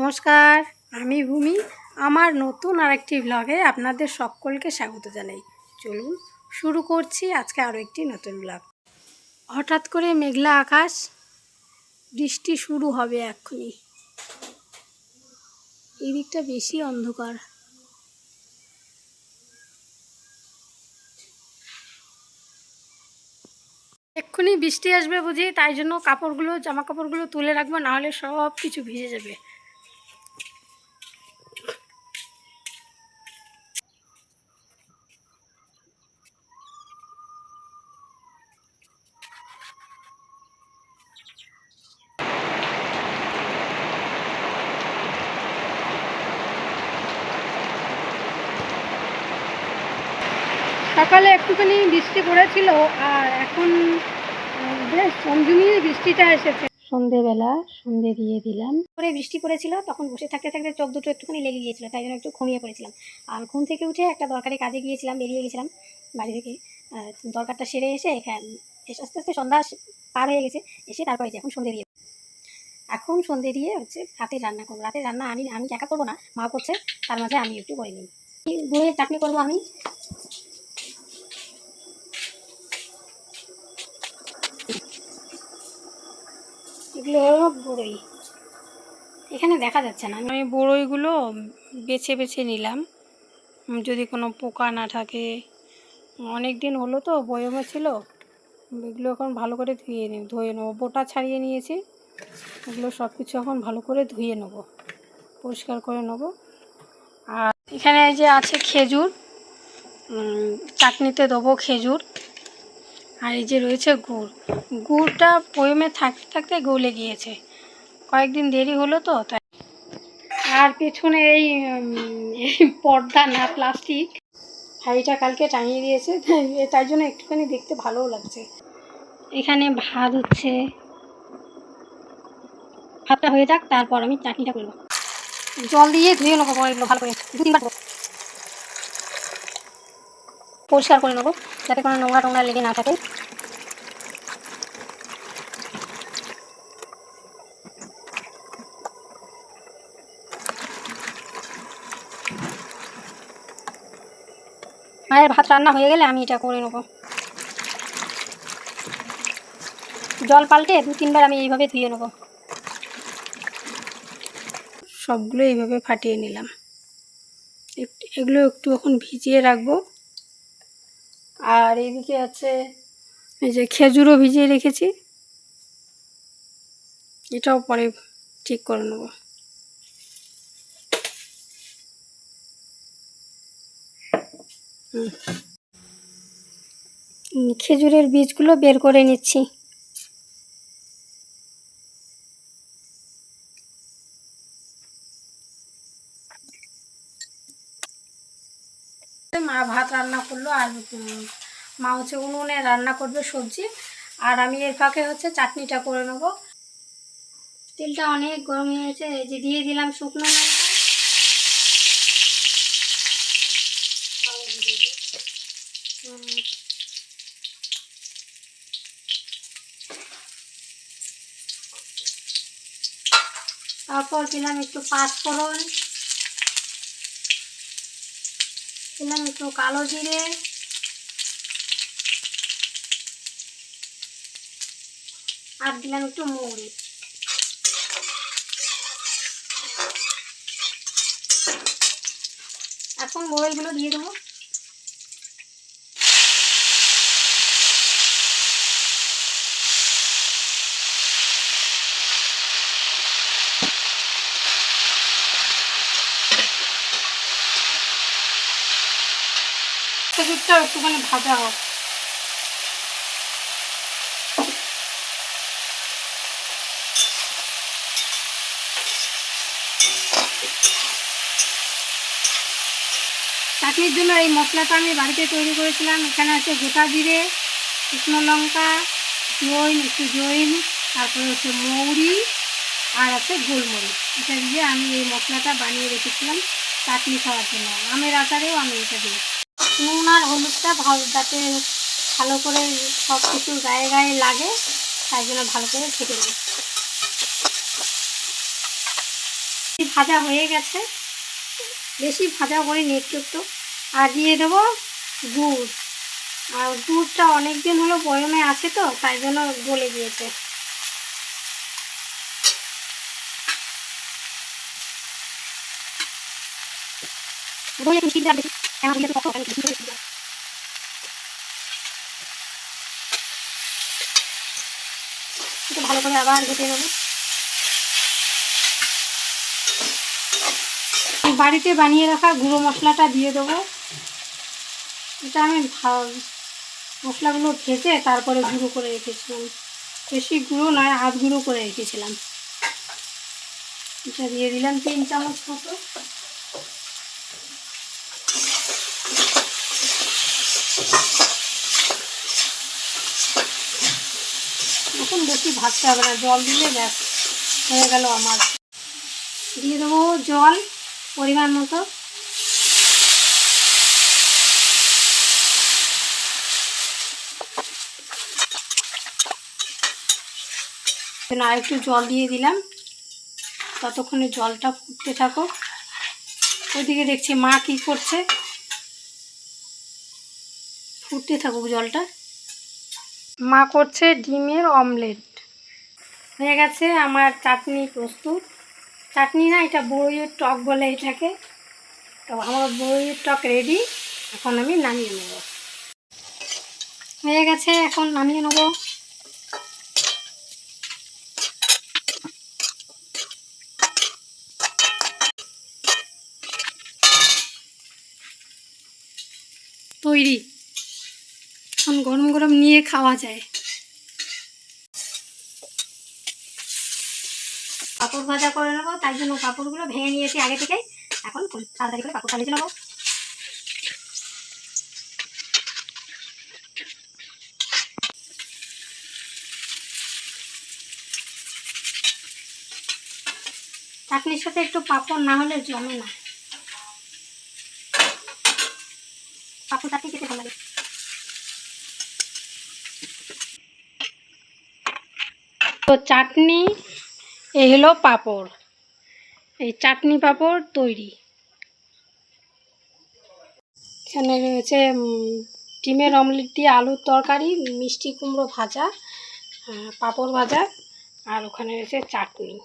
নমস্কার, আমি ভূমি। আমার নতুন আরেকটি ব্লগে আপনাদের সকলকে স্বাগত জানাই। চলুন শুরু করছি আজকে আরও একটি নতুন ব্লগ হঠাৎ করে মেঘলা আকাশ, বৃষ্টি শুরু হবে এক্ষুনি। এই দিকটা বেশি অন্ধকার। এক্ষুনি বৃষ্টি আসবে বুঝি, তাই জন্য কাপড়গুলো জামা কাপড়গুলো তুলে রাখব, নাহলে সব কিছু ভিজে যাবে। সকালে একটুখানি বৃষ্টি পড়েছিল আর এখন বেশ জমজমিয়ে বৃষ্টিটা এসেছে। সন্ধেবেলা সন্ধে দিয়ে দিলাম। পরে বৃষ্টি পড়েছিল তখন বসে থাকতে থাকতে চোখ দুটো একটুখানি লেগে গিয়েছিল তাই জন্য একটু ঘুমিয়ে পড়েছিলাম। আর ঘুম থেকে উঠে একটা দরকারি কাজে গিয়েছিলাম বেরিয়ে গেছিলাম বাড়ি থেকে। আহ, দরকারটা সেরে এসে এখান- আস্তে আস্তে সন্ধ্যা পার হয়ে গেছে এসে তারপরে যে এখন সন্ধে দিয়ে এখন সন্ধে দিয়ে হচ্ছে রাতে রান্না করব। রাতে রান্না আমি আমি একা করব না মা করছে তার মাঝে আমি একটু করে নিই। গুড়ের চাটনি করব আমি? এগুলো হলো বড়ই। এখানে দেখা যাচ্ছে না। আমি বড়ইগুলো বেছে বেছে নিলাম। যদি কোনো পোকা না থাকে। অনেক দিন হলো তো বয়মে ছিল এগুলো এখন ভালো করে ধুয়ে নিই ধুয়ে নেব। বোটা ছাড়িয়ে নিয়েছি। এগুলো সব কিছু এখন ভালো করে ধুয়ে নেব। পরিষ্কার করে নেব। আর এখানে যে আছে খেজুর। চাটনিতে দেবো খেজুর। আর এই যে রয়েছে গুড়। গুড়টা বয়মে থাকতে থাকতে গলে গিয়েছে। কয়েকদিন দেরি হলো তো, তাই। আর পেছনে এই পর্দা না, প্লাস্টিক। হাঁড়িটা কালকে টাঙিয়ে দিয়েছে, তাই- জন্য একটুখানি দেখতে ভালোও লাগছে। এখানে ভাত হচ্ছে। ভাতটা হয়ে যাক, তারপর আমি চাটনিটা করব। জল দিয়ে ধুয়ে নেব, ভালো করে দু তিনবার। পরিষ্কার করে নেব, যাতে কোনো নোংরা টোংরা লেগে না থাকে। মায়ের ভাত রান্না হয়ে গেলে আমি এটা করে নেব। জল পাল্টে দু তিনবার আমি এইভাবে ধুয়ে নেব। সবগুলো এইভাবে ফাটিয়ে নিলাম। এগুলো একটু এখন ভিজিয়ে রাখব। আর এদিকে আছে এই যে খেজুরও ভিজিয়ে রেখেছি। এটাও পরে ঠিক করে নেব। খেজুরের বীজগুলো বের করে নিচ্ছি। মা ভাত রান্না করল আর মা হচ্ছে উনুনে রান্না করবে সবজি। আর আমি এর ফাঁকে হচ্ছে চাটনিটা করে নেব। তেলটা অনেক গরম হয়ে গেছে, এই যে দিয়ে দিলাম শুকনো লঙ্কা। তারপর দিলাম একটু পাঁচফোড়ন। দিলাম একটু কালো জিরে। আর দিলাম একটু মৌরি। এখন মোবাইলগুলো দিয়ে দেবো। খেজুরটা একটুখানি ভাজা হোক। চাটনির জন্য এই মশলাটা আমি বাড়িতে তৈরি করেছিলাম। এখানে আছে গোটা জিরে, শুকনো লঙ্কা জৈন একটু জৈন তারপরে হচ্ছে মৌরি আর আছে গোলমরিচ। এটা দিয়ে আমি এই মশলাটা বানিয়ে রেখেছিলাম চাটনি খাওয়ার জন্য। আমের আচারেও আমি এটা দিই নুন আর হলুদটা ভালো, যাতে ভালো করে সব কিছু গায়ে গায়ে লাগে, তাই জন্য ভালো করে ছেঁকে দেবো ভাজা হয়ে গেছে। বেশি ভাজা করিনি একটু একটু। আর দিয়ে দেবো গুড়। আর গুড়টা অনেক দিন হলো বয়মে আছে তো, তাই জন্য গলে গিয়েছে। দই ভালো করে আবার ঘুটে নেব। বাড়িতে বানিয়ে রাখা গুঁড়ো মশলাটা দিয়ে দেবো। এটা আমি মশলাগুলো ভেজে তারপরে গুঁড়ো করে রেখেছিলাম। বেশি গুঁড়ো নয়, হাত গুঁড়ো করে রেখেছিলাম। এটা দিয়ে দিলাম তিন চামচ মতো। এখন বেশি ভাজতে হবে না, জল দিলে ব্যাস, হয়ে গেল আমার। দিয়ে দেবো জল পরিমাণ মতো। আর একটু জল দিয়ে দিলাম। ততক্ষণে জলটা ফুটতে থাকো ওইদিকে দেখছি মা কি করছে। ফুটতে থাকুক জলটা। মা করছে ডিমের অমলেট। হয়ে গেছে আমার চাটনি প্রস্তুত। চাটনি না, এটা বড়ইয়ের টক বলে এটাকে। তো আমার বড়ইয়ের টক রেডি এখন আমি নামিয়ে নেব। হয়ে গেছে, এখন নামিয়ে নেব। তৈরি। এখন গরম গরম নিয়ে খাওয়া যায়। পাপড় ভাজা করে নেব, তার জন্য পাঁপড়গুলো ভেঙে নিয়েছি আগে থেকে এখন তাড়াতাড়ি করে পাপড় ভেজে নেব। চাটনির সাথে একটু পাপড় না হলে জমে না। পাপড় চাটনি খেতে ভালো লাগে। তো চাটনি, এ হলো পাঁপড়। এই চাটনি পাঁপড় তৈরি। এখানে রয়েছে ডিমের অমলেট দিয়ে আলুর তরকারি, মিষ্টি কুমড়ো ভাজা পাঁপড় ভাজা, আর ওখানে রয়েছে চাটনি।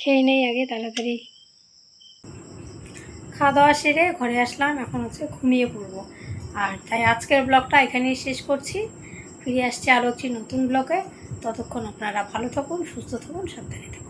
খেয়ে নেই আগে, তাড়াতাড়ি। খাওয়া দাওয়া সেরে ঘরে আসলাম, এখন হচ্ছে ঘুমিয়ে পড়ব। আর তাই আজকের ব্লগটা এখানেই শেষ করছি। ফিরে আসছি আরও একটি নতুন ব্লগে। ততক্ষণ আপনারা ভালো থাকুন, সুস্থ থাকুন, সাবধানে থাকুন।